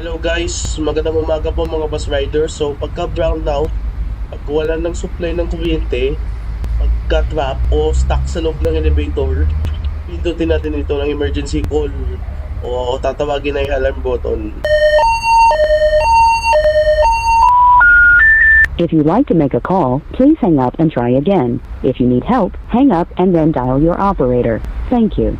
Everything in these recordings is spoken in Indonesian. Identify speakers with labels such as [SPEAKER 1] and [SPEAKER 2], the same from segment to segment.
[SPEAKER 1] Hello guys, magandang umaga po mga bus riders. So pagka brown out, pag wala ng supply ng kuryente, pagka trap o stuck sa loob ng elevator, pindutin natin ito ng emergency call o tatawagin na yung alarm button.
[SPEAKER 2] If you'd like to make a call, please hang up and try again. If you need help, hang up and then dial your operator. Thank you.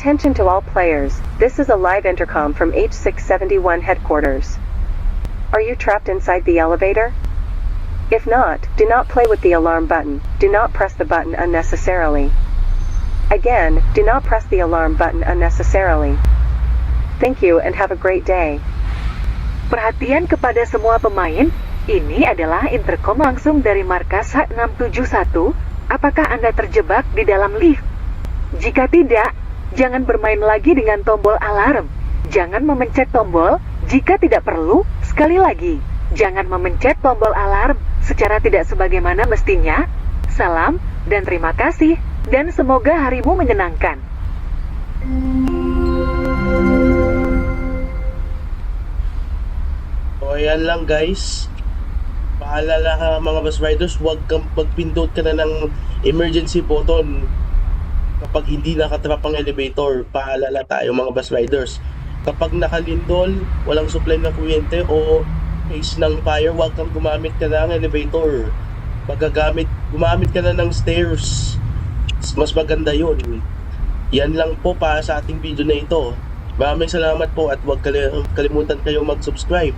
[SPEAKER 3] Attention to all players. This is a live intercom from H671 headquarters. Are you trapped inside the elevator? If not, do not play with the alarm button. Do not press the button unnecessarily. Again, do not press the alarm button unnecessarily. Thank you and have a great day.
[SPEAKER 4] Perhatian kepada semua pemain, ini adalah intercom langsung dari markas H671. Apakah Anda terjebak di dalam lift? Jika tidak, jangan bermain lagi dengan tombol alarm. Jangan memencet tombol jika tidak perlu. Sekali lagi, jangan memencet tombol alarm secara tidak sebagaimana mestinya. Salam dan terima kasih, dan semoga harimu menyenangkan.
[SPEAKER 1] So ayan lang guys. Paalala ka mga bus riders, huwag kang magpindot ka na ng emergency button kapag hindi nakatrap ang elevator. Paalala tayo mga bus riders. Kapag nakalindol, walang supply ng kuryente o case ng fire, huwag kang gumamit ka ng elevator. Magagamit, gumamit ka na ng stairs. Mas maganda yun. Yan lang po para sa ating video na ito. Maraming salamat po at huwag kali- kalimutan kayong mag-subscribe.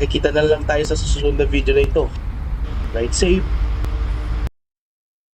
[SPEAKER 1] Nakikita na lang tayo sa susunod na video na ito. Ride safe!